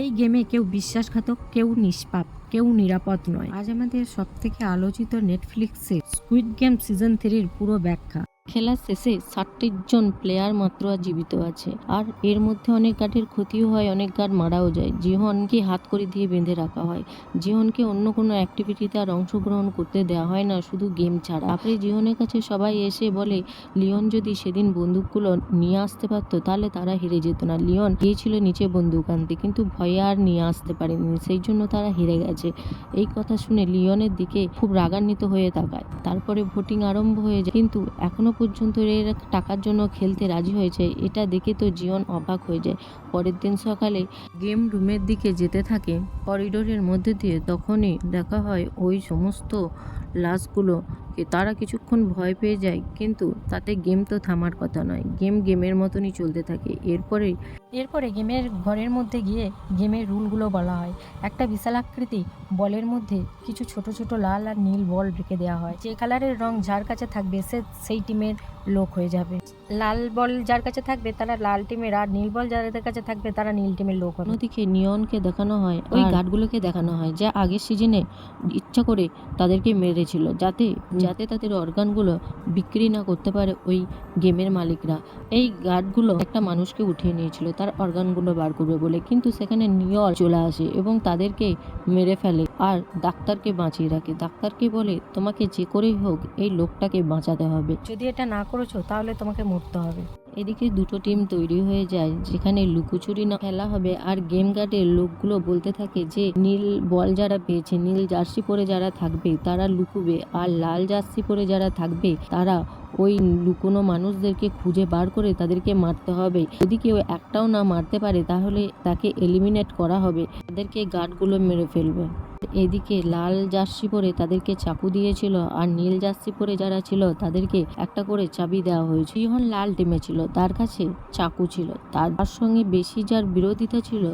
এই গেমে কেউ বিশ্বাসঘাতক, কেউ নিষ্পাপ, কেউ নিরাপদ নয়। আজ আমাদের সব থেকে আলোচিত নেটফ্লিক্সে স্কুইড গেম সিজন থ্রির পুরো ব্যাখ্যা। খেলা শেষে ষাটটি জন প্লেয়ার মাত্র জীবিত আছে। আর এর মধ্যে অনেক গার্ডের ক্ষতিও হয়, অনেক গার্ড মারাও যায়। জিহনকে হাত করে দিয়ে বেঁধে রাখা হয়। জিহনকে অন্য কোনো অ্যাক্টিভিটিতে আর অংশগ্রহণ করতে দেওয়া হয় না, শুধু গেম ছাড়া। তারপরে জিহনের কাছে সবাই এসে বলে, লিওন যদি সেদিন বন্দুকগুলো নিয়ে আসতে পারতো, তাহলে তারা হেরে যেত না। লিওন গিয়েছিল নিচে বন্দুক আনতে, কিন্তু ভয়ে আর নিয়ে আসতে পারেনি। সেই জন্য তারা হেরে গেছে। এই কথা শুনে লিওনের দিকে খুব রাগান্বিত হয়ে তাকায়। তারপরে ভোটিং আরম্ভ হয়ে যায়। কিন্তু এখনও পর্যন্ত এর টাকার জন্য খেলতে রাজি হয়েছে। এটা দেখে তো জিয়ন অবাক হয়ে যায়। পরের দিন সকালে গেম রুমের দিকে যেতে থাকে করিডোরের মধ্যে দিয়ে। তখনই দেখা হয় ওই সমস্ত লাশগুলো তারা কিছুক্ষণ ভয় পেয়ে যায়। কিন্তু তাতে গেম তো থামার কথা নয়। গেম গেমের মতনই চলতে থাকে। এরপরে এরপরে গেমের ঘরের মধ্যে গিয়ে গেমের রুলগুলো বলা হয়। একটা বিশাল আকৃতি, বলের মধ্যে কিছু ছোট ছোট লাল আর নীল বল রেখে দেওয়া হয়। যে কালারের রং যার কাছে থাকবে সে, সেই টিমের লোক হয়ে যাবে। লাল বল যার কাছে থাকবে তারা লাল টিমের আর নীল বল যাদের কাছে থাকবে তারা নীল টিমের লোক হবে। অন্যদিকে নিয়নকে দেখানো হয় ওই গার্ডগুলোকে দেখানো হয় যা আগের সিজনে ইচ্ছা করে তাদেরকে মেরেছিল যাতে যাতে তাদের অর্গানগুলো বিক্রি না করতে পারে ওই গেমের মালিকরা। এই গার্ডগুলো একটা মানুষকে উঠিয়ে নিয়েছিল তার অর্গানগুলো বার করবে বলে। কিন্তু সেখানে নিয়ল চলে আসে এবং তাদেরকে মেরে ফেলে। আর ডাক্তারকে বাঁচিয়ে রাখে। ডাক্তারকে বলে তোমাকে যে করেই হোক এই লোকটাকে বাঁচাতে হবে। যদি এটা না করেছ তাহলে তোমাকে মরতে হবে। এদিকে দুটো টিম তৈরি হয়ে যায় যেখানে লুকোচুরি না খেলা হবে। আর গেম গার্ডের লোকগুলো বলতে থাকে যে নীল বল যারা পেয়েছে নীল জার্সি পরে যারা থাকবে তারা লুকুবে। আর লাল জার্সি পরে যারা থাকবে তারা ওই লুকোনো মানুষদেরকে খুঁজে বার করে তাদেরকে মারতে হবে। যদি কেউ একটাও না মারতে পারে, তাহলে তাকে এলিমিনেট করা হবে। তাদেরকে গার্ডগুলো মেরে ফেলবে। এদিকে লাল জার্সি পরে তাদেরকে চাকু দিয়েছিল আর নীল জার্সি পরে যারা ছিল, তাদেরকে একটা করে চাবি দেওয়া হয়েছে। যখন লাল টিমে ছিল, তার কাছে চাকু ছিল। তার সঙ্গে বেশি যার বিরোধিতা ছিল,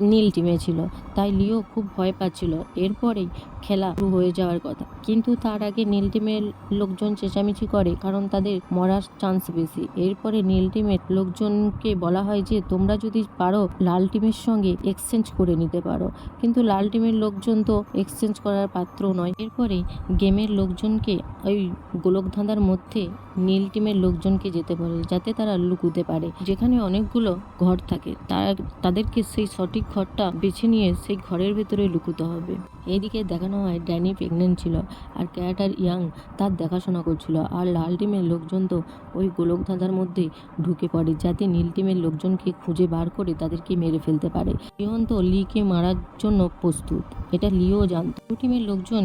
নীল টিমে ছিল। তাই লিও খুব ভয় পাচ্ছিল। এরপরেই খেলা শুরু হয়ে যাওয়ার কথা। কিন্তু তার আগে নীল টিমের লোকজন চেঁচামেচি করে, কারণ তাদের মরার চান্স বেশি। এরপরে নীল টিমের লোকজনকে বলা হয় যে, তোমরা যদি পারো, লাল টিমের সঙ্গে এক্সচেঞ্জ করে নিতে পারো। কিন্তু লাল টিমের লোকজন তো এক্সচেঞ্জ করার পাত্র নয়। এরপরে গেমের লোকজনকে, ওই গোলকধাঁধার মধ্যে নীল টিমের লোকজনকে যেতে বলে, যাতে তারা লুকুতে পারে। যেখানে অনেকগুলো ঘর থাকে, তারা, তাদেরকে সেই সঠিক ঘরটা বেছে নিয়ে সেই ঘরের ভেতরে লুকুতে হবে। এদিকে দেখানো হয়, ড্যানি প্রেগনেন্ট ছিল। আর ক্যাট আর ইয়াং তার দেখাশোনা করছিল। আর লাল টিমের লোকজন তো ওই গোলক ধাঁধার মধ্যে ঢুকে পড়ে, যাতে নীল টিমের লোকজনকে খুঁজে বার করে তাদেরকে মেরে ফেলতে পারে। ইহন তো লিকে মারার জন্য প্রস্তুত। এটা লিও জানত। দু টিমের লোকজন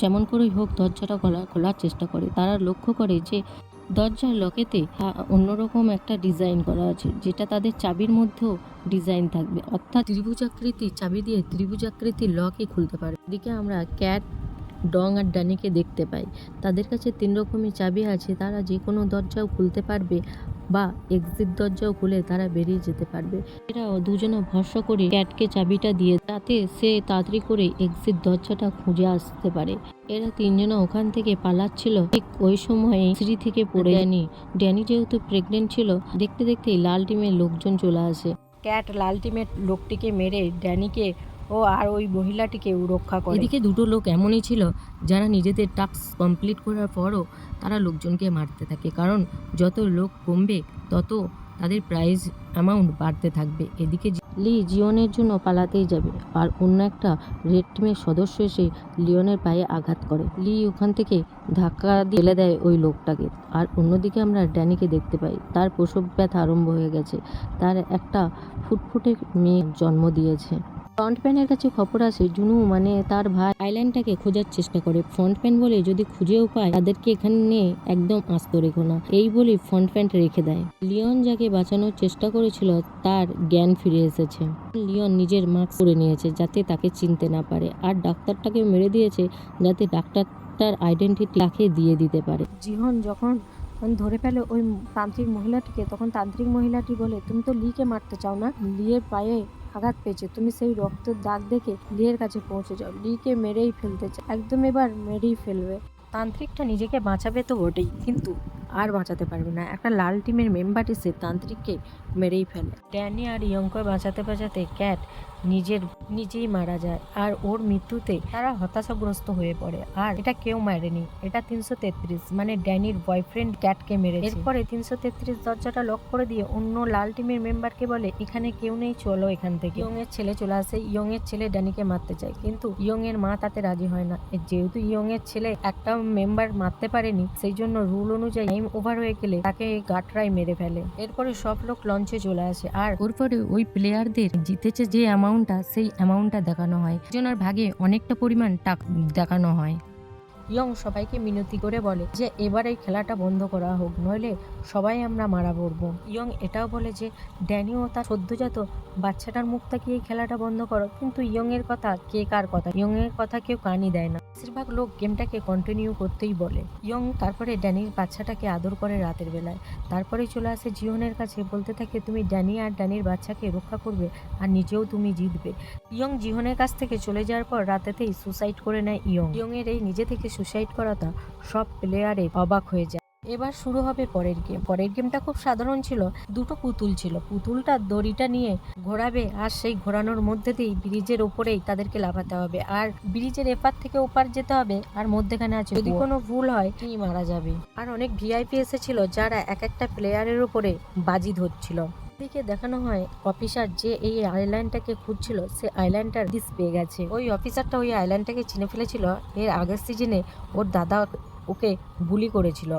যেমন করেই হোক দরজাটা খোলা খোলার চেষ্টা করে। তারা লক্ষ্য করে যে দরজার লকেতে অন্যরকম একটা ডিজাইন করা আছে, যেটা তাদের চাবির মধ্যেও ডিজাইন থাকবে। অর্থাৎ ত্রিভুজাকৃতি, চাবি দিয়ে ত্রিভুজাকৃতির লকই খুলতে পারে। এদিকে আমরা ক্যাট ডং আর ডানিকে দেখতে পাই তাদের কাছে তিন রকমের চাবি আছে, তারা যে কোনো দরজাও খুলতে পারবে বা এক্সিট দরজাও খুলে তারা বেরিয়ে যেতে পারবে। এরাও দুজনে ভরসা করে ক্যাটকে চাবিটা দিয়ে তাতে সে তাড়াতাড়ি করে এক্সিট দরজাটা খুঁজে আসতে পারে। এরা তিনজনে ওখান থেকে পালাচ্ছিল। ঠিক ওই সময়ে সিঁড়ি থেকে পড়ে ড্যানি। ড্যানি যেহেতু প্রেগনেন্ট ছিল, দেখতে দেখতেই লাল টিমের লোকজন চলে আসে। ক্যাট লাল টিমের লোকটিকে মেরে ড্যানিকে ও আর ওই মহিলাটিকে রক্ষা করে। এদিকে দুটো লোক এমনই ছিল, যারা নিজেদের টাস্ক কমপ্লিট করার পরও তারা লোকজনকে মারতে থাকে। কারণ যত লোক কমবে, তত তাদের প্রাইজ অ্যামাউন্ট বাড়তে থাকবে। এদিকে লি জিওনের জন্য পালাতেই যাবে। আর অন্য একটা রেড টিমের সদস্য এসে লিওনের পায়ে আঘাত করে। লি ওখান থেকে ধাক্কা দিয়ে দেয় ওই লোকটাকে। আর অন্যদিকে আমরা ড্যানিকে দেখতে পাই। তার প্রসব ব্যথা আরম্ভ হয়ে গেছে। তার একটা ফুটফুটে মেয়ে জন্ম দিয়েছে। ফ্রন্টম্যানের কাছে খবর আসে জুনু মানে তার ভাই আইল্যান্ডটাকে খোঁজার চেষ্টা করে। ফ্রন্ট প্যান বলে যদি খুঁজেও পায়, তাদেরকে এখানে একদম আস্ত রেখো না। এই বলে ফ্রন্টম্যান রেখে দেয়। লিওন যাকে বাঁচানোর চেষ্টা করেছিল, তার জ্ঞান ফিরে এসেছে। লিওন নিজের মাস্ক পরে নিয়েছে যাতে তাকে চিনতে না পারে, আর ডাক্তারটাকে মেরে দিয়েছে যাতে ডাক্তারটার আইডেন্টিটি তাকে দিয়ে দিতে পারে। জিহন যখন ধরে ফেলে ওই তান্ত্রিক মহিলাটিকে, তখন তান্ত্রিক মহিলাটি বলে, তুমি তো লিকে মারতে চাও না? লিয়ের পায়ে আঘাত পেয়েছে। তুমি সেই রক্তের দাগ দেখে লিয়ের কাছে পৌঁছে যাও। লিকে মেরেই ফেলতে চাও একদম এবার মেরেই ফেলবে। তান্ত্রিকটা নিজেকে বাঁচাবে তো বটেই, কিন্তু আর বাঁচাতে পারবে না। একটা লাল টিমের মেম্বার এসে তান্ত্রিককে মেরেই ফেলে। ড্যানি আর ইয়ংকে বাঁচাতে বাঁচাতে ক্যাট নিজের, নিজেই মারা যায় আর ওর মৃত্যুতে তারা হতাশাগ্রস্ত হয়ে পড়ে। আর এটা কেউ মারেনি, এটা তিনশো তেত্রিশ। মানে ড্যানির বয়ফ্রেন্ড ক্যাটকে মেরে এরপরে তিনশো তেত্রিশ দরজাটা লক করে দিয়ে অন্য লাল টিমের মেম্বারকে বলে, এখানে কেউ নেই, চলো এখান থেকে। ইয়ং এর ছেলে চলে আসে। ইয়ং এর ছেলে ড্যানিকে মারতে চায় কিন্তু ইয়ং এর মা তাতে রাজি হয় না। যেহেতু ইয়ং এর ছেলে একটা মেম্বার মারতে পারেনি সেই জন্য রুল অনুযায়ী টাইম ওভার হয়ে গেলে তাকে গাটরাই মেরে ফেলে। এরপরে সব লোক লঞ্চে চলে আসে। আর ওরপরে ওই প্লেয়ারদের জিতেছে যে অ্যামাউন্টটা সেই অ্যামাউন্টটা দেখানো হয়। জনের ভাগে অনেকটা পরিমাণ টাকা দেখানো হয়। ইয়ং সবাইকে মিনতি করে বলে যে এবার এই খেলাটা বন্ধ করা হোক নইলে সবাই আমরা মারা পড়ব। ইয়ং এটাও বলে যে, ড্যানি ও তার সদ্যজাত বাচ্চাটার মুখ তাকিয়ে খেলাটা বন্ধ করো। কিন্তু ইয়ং এর কথা কে কার কথা? ইয়ং এর কথা কেউ কানই দেয় না। বেশিরভাগ লোক গেমটাকে কন্টিনিউ করতেই বলে। ইয়ং তারপরে ড্যানির বাচ্চাটাকে আদর করে রাতের বেলায়। তারপরে চলে আসে জিওনের কাছে। বলতে থাকে, তুমি ড্যানি আর ড্যানির বাচ্চাকে রক্ষা করবে আর নিজেও তুমি জিতবে। ইয়ং জিহনের কাছ থেকে চলে যাওয়ার পর রাতেতেই সুসাইড করে নেয় ইয়ং। ইয়ং এর এই নিজে থেকে সুসাইড করাটা সব প্লেয়ারে অবাক হয়ে যায়। এবার শুরু হবে পরের গেম পরের গেমটা খুব সাধারণ ছিল। দুটো পুতুল ছিল। পুতুলটা দড়িটা নিয়ে ঘোরাবে আর সেই ঘোরানোর মধ্যে দিয়েই ব্রিজের ওপরেই তাদেরকে লাফাতে হবে। আর ব্রিজের এপার থেকে ওপার যেতে হবে আর মধ্যেখানে আছে যদি কোনো ভুল হয় তিনি মারা যাবে। আর অনেক ভিআইপি এসেছিল যারা এক একটা প্লেয়ারের উপরে বাজি ধরছিল। দিকে দেখানো হয় অফিসার যে এই আইল্যান্ডটাকে খুঁজছিল সে আইল্যান্ডটার দিস পেয়ে গেছে। ওই অফিসারটা ওই আইল্যান্ডটাকে চিনে ফেলেছিল। এর আগের সিজনে ওর দাদা ওকে বুলি করেছিল।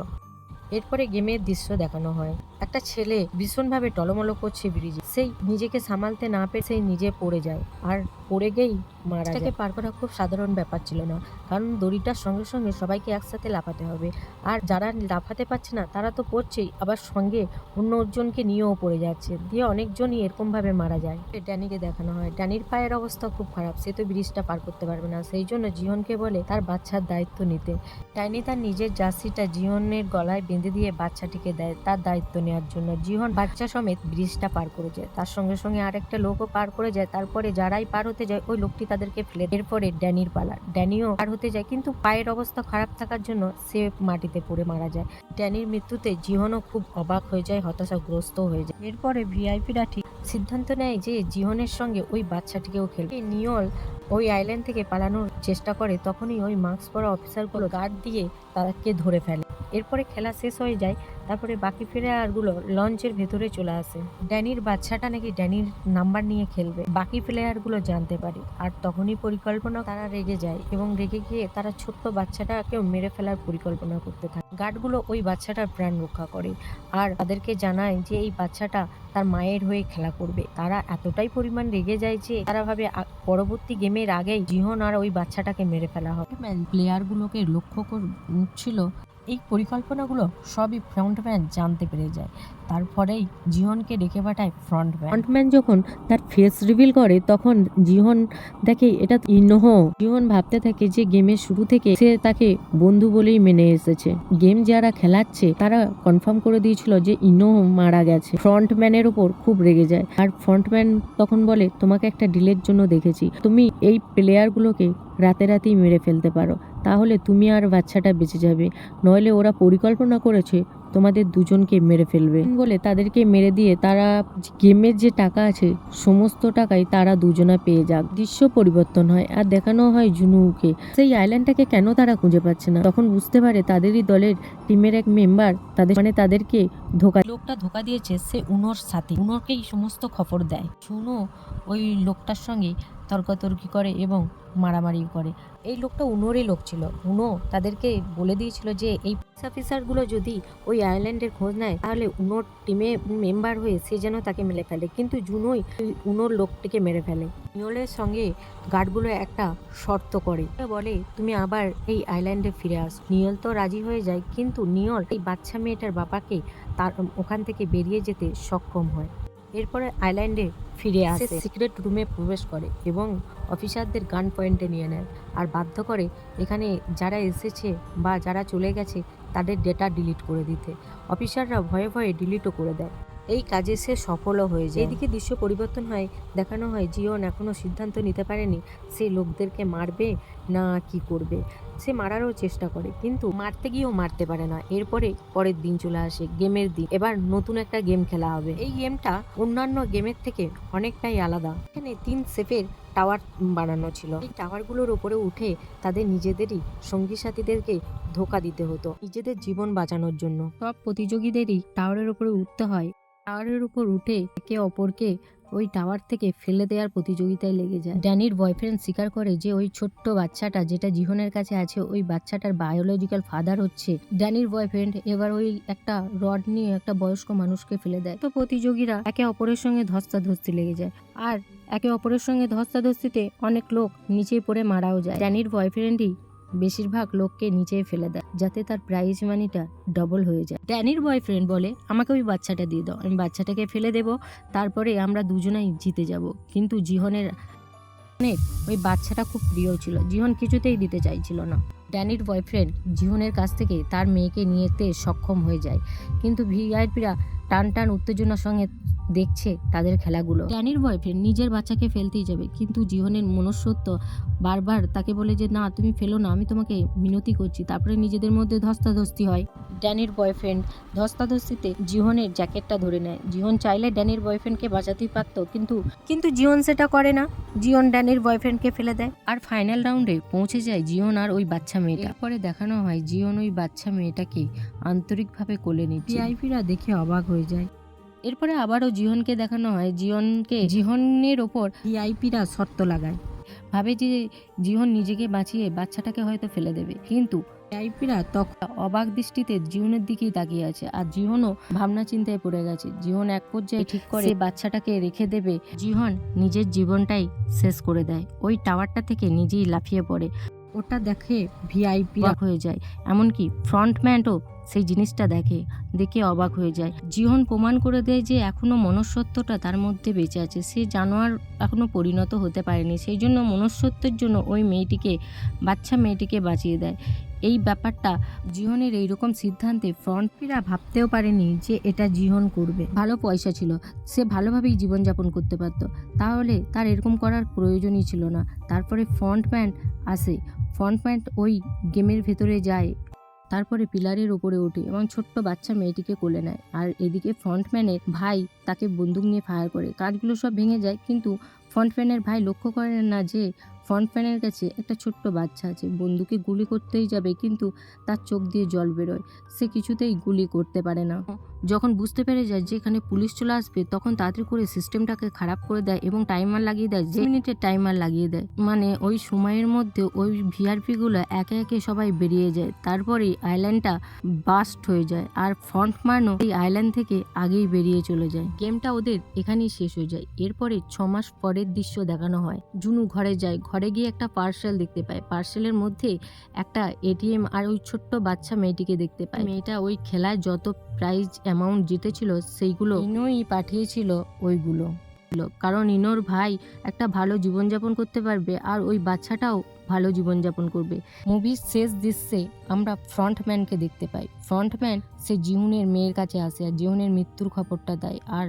এরপরে গেমের দৃশ্য দেখানো হয়। একটা ছেলে ভীষণভাবে টলমলো করছে ব্রিজে। সেই নিজেকে সামালতে না পেরে সেই নিজে পড়ে যায়। আর পড়ে গেই মারা যায়। পার করা খুব সাধারণ ব্যাপার ছিল না। কারণ দড়িটার সঙ্গে সঙ্গে সবাইকে একসাথে লাফাতে হবে। আর যারা লাফাতে পারছে না তারা তো পড়ছেই। আবার সঙ্গে অন্য জনকে নিয়েও পড়ে যাচ্ছে। দিয়ে অনেকজনই এরকমভাবে মারা যায়। ড্যানিকে দেখানো হয়। ড্যানির পায়ের অবস্থা খুব খারাপ। সে তো ব্রিজটা পার করতে পারবে না। সেই জন্য জিহনকে বলে তার বাচ্চার দায়িত্ব নিতে। ড্যানি তার নিজের জার্সিটা জিহনের গলায় বেঁধে দিয়ে বাচ্চাটিকে দেয়। তার দায়িত্ব নেওয়ার জন্য। জিহন বাচ্চা সমেত ব্রিজটা পার করে যায়। তার সঙ্গে সঙ্গে আরেকটা লোকও পার করে যায়। তারপরে যারাই পার হতে যায়, ওই লোকটি তাদেরকে ফেলে। এরপরে ড্যানির পালা ড্যানিও পার হতে যায়, কিন্তু পায়ের অবস্থা খারাপ থাকার জন্য সে মাটিতে পড়ে মারা যায়। ড্যানির মৃত্যুতে জিহনও খুব অবাক হয়ে যায়, হতাশাগ্রস্ত হয়ে যায়। এরপরে ভিআইপিরা ঠিক সিদ্ধান্ত নেয় যে জিহনের সঙ্গে ওই বাচ্চাটিকেও খেলবে। নিয়ল ওই আইল্যান্ড থেকে পালানোর চেষ্টা করে, তখনই ওই মাস্ক পরা অফিসারগুলো গার্ড দিয়ে তাকে ধরে ফেলে। এরপরে খেলা শেষ হয়ে যায়, তারপরে বাকি প্লেয়ারগুলো লঞ্চের ভেতরে চলে আসে। ড্যানির বাচ্চাটা নাকি ড্যানির নাম্বার নিয়ে খেলবে। বাকি প্লেয়ারগুলো জানতে পারে। আর তখনই পরিকল্পনা তারা রেগে যায় এবং রেগে গিয়ে তারা ছোট্ট বাচ্চাটাকেও মেরে ফেলার পরিকল্পনা করতে থাকে। গার্ডগুলো ওই বাচ্চাটার প্রাণ রক্ষা করে আর তাদেরকে জানায় যে এই বাচ্চাটা তার মায়ের হয়ে খেলা করবে। তারা এতটাই পরিমাণ রেগে যায় যে তারা ভাবে পরবর্তী গেমের আগেই জিহন আর ওই বাচ্চাটাকে মেরে ফেলা হবে। প্লেয়ারগুলোকে লক্ষ্য করছিল এই পরিকল্পনাগুলো সবই ফ্রন্টম্যান জানতে পেরে যায়। তারপরেই জিহনকে ডেকে পাঠায় ফ্রন্টম্যান ফ্রন্টম্যান যখন তার ফেস রিভিল করে, তখন জিহন দেখে এটা ইনোহ। জিহন ভাবতে থাকে যে গেমের শুরু থেকে সে তাকে বন্ধু বলেই মেনে এসেছে। গেম যারা খেলাচ্ছে, তারা কনফার্ম করে দিয়েছিল যে ইনোহ মারা গেছে। ফ্রন্টম্যানের উপর খুব রেগে যায়। আর ফ্রন্টম্যান তখন বলে, তোমাকে একটা ডিলের জন্য দেখেছি। তুমি এই প্লেয়ারগুলোকে রাতেই মেরে ফেলতে পারো। তাহলে তুমি আর বাচ্চাটা বেঁচে যাবে। নইলে ওরা পরিকল্পনা করেছে তোমাদের দুজনকে মেরে ফেলবে। বলে তাদেরকে মেরে দিয়ে তারা গেমের যে টাকা আছে, সমস্ত টাকাই তারা দুজনা পেয়ে যাক। দৃশ্য পরিবর্তন হয় আর দেখানো হয় জুনুকে। সেই আইল্যান্ডটাকে কেন তারা খুঁজে পাচ্ছে না? তখন বুঝতে পারে তাদেরই দলের টিমের এক মেম্বার তাদের মানে তাদেরকে ধোকা লোকটা ধোকা দিয়েছে, সে উনোর সাথে। উনোরকেই সমস্ত খবর দেয়। শুনো ওই লোকটার সঙ্গে তর্কাতর্কি করে এবং মারামারি করে। এই লোকটা উনোরই লোক ছিল। উনো তাদেরকে বলে দিয়েছিল যে, এই পুলিশ অফিসারগুলো যদি ওই আইল্যান্ডের খোঁজ নেয়, তাহলে উনোর টিমে মেম্বার হয়ে সে যেন তাকে মেরে ফেলে। কিন্তু জুনোই উনোর লোকটিকে মেরে ফেলে। নিয়লের সঙ্গে গার্ডগুলো একটা শর্ত করে। বলে, তুমি আবার এই আইল্যান্ডে ফিরে আস। নিয়ল তো রাজি হয়ে যায়, কিন্তু নিয়ল এই বাচ্চা মেয়েটার বাবাকে তার, ওখান থেকে বেরিয়ে যেতে সক্ষম হয়। এরপরে আইল্যান্ডে ফিরে আসে। সিক্রেট রুমে প্রবেশ করে এবং অফিসারদের গান পয়েন্টে নিয়ে নেয় আর বাধ্য করে এখানে যারা এসেছে বা যারা চলে গেছে তাদের ডেটা ডিলিট করে দিতে। অফিসাররা ভয়ে ভয়ে ডিলিটও করে দেয়। এই কাজে সে সফলও হয়ে যায়। এদিকে দৃশ্য পরিবর্তন হয় দেখানো হয় জিওন এখনও সিদ্ধান্ত নিতে পারেনি সে লোকদেরকে মারবে না কি করবে। সে মারারও চেষ্টা করে, কিন্তু মারতে গিয়েও মারতে পারে না। এরপরে পরের দিন চলে আসে গেমের দিন। এবার নতুন একটা গেম খেলা হবে। এই গেমটা অন্যান্য গেমের থেকে অনেকটাই আলাদা। এখানে তিন সেফের টাওয়ার বানানো ছিল। এই টাওয়ারগুলোর উপরে উঠে তাদের নিজেদেরই সঙ্গী সাথীদেরকে ধোকা দিতে হতো, নিজেদের জীবন বাঁচানোর জন্য। সব প্রতিযোগীদেরই টাওয়ারের উপরে উঠতে হয়। টাওয়ারের উপর উঠে একে অপরকে ওই টাওয়ার থেকে ফেলে দেওয়ার প্রতিযোগিতায় লেগে যায়। ড্যানির বয়ফ্রেন্ড স্বীকার করে যে ওই ছোট্ট বাচ্চাটা যেটা জিহনের কাছে আছে, ওই বাচ্চাটার বায়োলজিক্যাল ফাদার হচ্ছে। ড্যানির বয়ফ্রেন্ড এবার ওই একটা রড নিয়ে একটা বয়স্ক মানুষকে ফেলে দেয়। তো প্রতিযোগীরা একে অপরের সঙ্গে ধস্তাধস্তি লেগে যায়। আর একে অপরের সঙ্গে ধস্তাধস্তিতে অনেক লোক নিচে পড়ে মারাও যায়। ড্যানির বয়ফ্রেন্ডই বেশিরভাগ লোককে নিচে ফেলে দেয়, যাতে তার প্রাইজ মানিটা ডবল হয়ে যায়। ড্যানির বয়ফ্রেন্ড বলে, আমাকে ওই বাচ্চাটা দিয়ে দাও, আমি বাচ্চাটাকে ফেলে দেব, তারপরে আমরা দুজনেই জিতে যাব। কিন্তু জিহনের জিহনের ওই বাচ্চাটা খুব প্রিয় ছিল, জিহন কিছুতেই দিতে চাইছিল না। ড্যানির বয়ফ্রেন্ড জিহনের কাছ থেকে তার মেয়েকে নিয়েতে সক্ষম হয়ে যায়, কিন্তু ভিআইপিরা টান টান উত্তেজনার সঙ্গে দেখছে তাদের খেলাগুলো। ড্যানির বয়ফ্রেন্ড নিজের বাচ্চাকে ফেলতেই যাবে কিন্তু জীবনের মনুষ্যত্ব বারবার তাকে বলে যে না তুমি ফেলো না আমি তোমাকে মিনতি করছি। তারপরে নিজেদের মধ্যে ধস্তাধস্তি হয়। ড্যানির বয়ফ্রেন্ড ধস্তাধস্তিতে জিহনের জ্যাকেটটা ধরে নেয়। জিহন চাইলে ড্যানির বয়ফ্রেন্ডকে বাঁচাতেই পারতো কিন্তু কিন্তু জিহন সেটা করে না। জিওন ড্যানির বয়ফ্রেন্ডকে ফেলে দেয়। আর ফাইনাল রাউন্ডে পৌঁছে যায় জিওন আর ওই বাচ্চা মেয়েটা। পরে দেখানো হয় জিওন ওই বাচ্চা মেয়েটাকে আন্তরিকভাবে কোলে নিচ্ছে। ভিআইপিরা দেখে অবাক হয়ে যায়। এরপরে আবারও জিহনকে দেখানো হয়। জিহনকে জিহনের ওপর ভিআইপিরা শর্ত লাগায়। ভাবে যে জিহন নিজেকে বাঁচিয়ে বাচ্চাটাকে হয়তো ফেলে দেবে। কিন্তু ভিআইপিরা তখন অবাক দৃষ্টিতে জিহনের দিকেই তাকিয়ে আছে আর জিহনও ভাবনা চিন্তায় পড়ে গেছে। জিহন এক পর্যায়ে ঠিক করে বাচ্চাটাকে রেখে দেবে। জিহন নিজের জীবনটাই শেষ করে দেয়। ওই টাওয়ারটা থেকে নিজেই লাফিয়ে পড়ে। ওটা দেখে ভিআইপি হয়ে যায়। এমনকি ফ্রন্টম্যানও সেই জিনিসটা দেখে দেখে অবাক হয়ে যায়। জীবন প্রমাণ করে দেয় যে এখনও মনুষ্যত্বটা তার মধ্যে বেঁচে আছে। সে জানোয়ার এখনও পরিণত হতে পারেনি। সেই জন্য মনুষ্যত্বের জন্য ওই মেয়েটিকে, বাচ্চা মেয়েটিকে বাঁচিয়ে দেয়। এই ব্যাপারটা জিহনের এইরকম সিদ্ধান্তে ফ্রন্টপিরা ভাবতেও পারেনি যে এটা জিহন করবে। ভালো পয়সা ছিল। সে ভালোভাবেই জীবনযাপন করতে পারত। তাহলে তার এরকম করার প্রয়োজনই ছিল না। তারপরে ফ্রন্টম্যান আসে। ফ্রন্টম্যান ওই গেমের ভেতরে যায়। তারপরে পিলারের ওপরে ওঠে এবং ছোট্ট বাচ্চা মেয়েটিকে কোলে নেয়। আর এদিকে ফ্রন্টম্যানের ভাই তাকে বন্দুক নিয়ে ফায়ার করে। কাজগুলো সব ভেঙে যায়, কিন্তু ফ্রন্টম্যানের ভাই লক্ষ্য করেন না যে ফ্রন্টম্যানের কাছে একটা ছোট্ট বাচ্চা আছে। বন্দুকে গুলি করতেই যাবে কিন্তু তার চোখ দিয়ে জল বেরোয়। সে কিছুতেই গুলি করতে পারে না। যখন বুঝতে পেরে যায় যে এখানে পুলিশ চলে আসবে, তখন তাড়াতাড়ি করে সিস্টেমটাকে খারাপ করে দেয় এবং টাইমার লাগিয়ে দেয়। যে মিনিটের টাইমার লাগিয়ে দেয়। মানে ওই সময়ের মধ্যে ওই ভিআরপিগুলো একে একে সবাই বেরিয়ে যায়। তারপরে আইল্যান্ডটা বাস্ট হয়ে যায় আর ফ্রন্টম্যানও এই আইল্যান্ড থেকে আগেই বেরিয়ে চলে যায়। গেমটা ওদের এখানেই শেষ হয়ে যায়। এরপরে ছ মাস পরের দৃশ্য দেখানো হয়। জুনু ঘরে যায়, ঘরে গিয়ে একটা পার্সেল দেখতে পায়। পার্সেলের মধ্যে একটা এটিএম আর ওই ছোট্ট বাচ্চা মেয়েটিকে দেখতে পায়। মেয়েটা ওই খেলায় যত প্রাইজ অ্যামাউন্ট জিতেছিল, সেইগুলো ইনোই পাঠিয়েছিল ওইগুলো। কারণ ইনোর ভাই একটা ভালো জীবনযাপন করতে পারবে আর ওই বাচ্চাটাও ভালো জীবনযাপন করবে। মুভির শেষ দৃশ্যে আমরা ফ্রন্টম্যানকে দেখতে পাই। ফ্রন্টম্যান সে জিহুনের মেয়ের কাছে আসে আর জিহুনের মৃত্যুর খবরটা দেয়। আর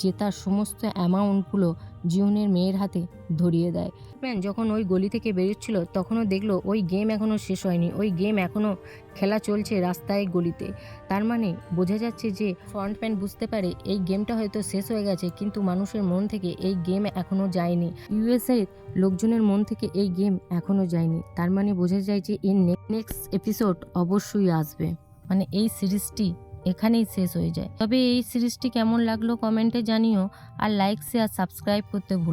জেতার সমস্ত অ্যামাউন্টগুলো জিহুনের মেয়ের হাতে ধরিয়ে দেয়। ম্যান যখন ওই গলি থেকে বেরোচ্ছিল, তখনও দেখল ওই গেম এখনও শেষ হয়নি। ওই গেম এখনও খেলা চলছে রাস্তায় গলিতে। তার মানে বোঝা যাচ্ছে যে ফ্রন্টম্যান বুঝতে পারে এই গেমটা হয়তো শেষ হয়ে গেছে, কিন্তু মানুষের মন থেকে এই গেম এখনও যায়নি। ইউএসএ লোকজনের মন থেকে এই গেম এখনও যায়নি। তার মানে বোঝা যায় যে এর নেক্সট এপিসোড অবশ্যই আসবে। মানে এই সিরিজটি এখানেই শেষ হয়ে যায়। তবে এই সিরিজটি কেমন লাগল কমেন্টে জানিও আর লাইক শেয়ার সাবস্ক্রাইব করতে ভুল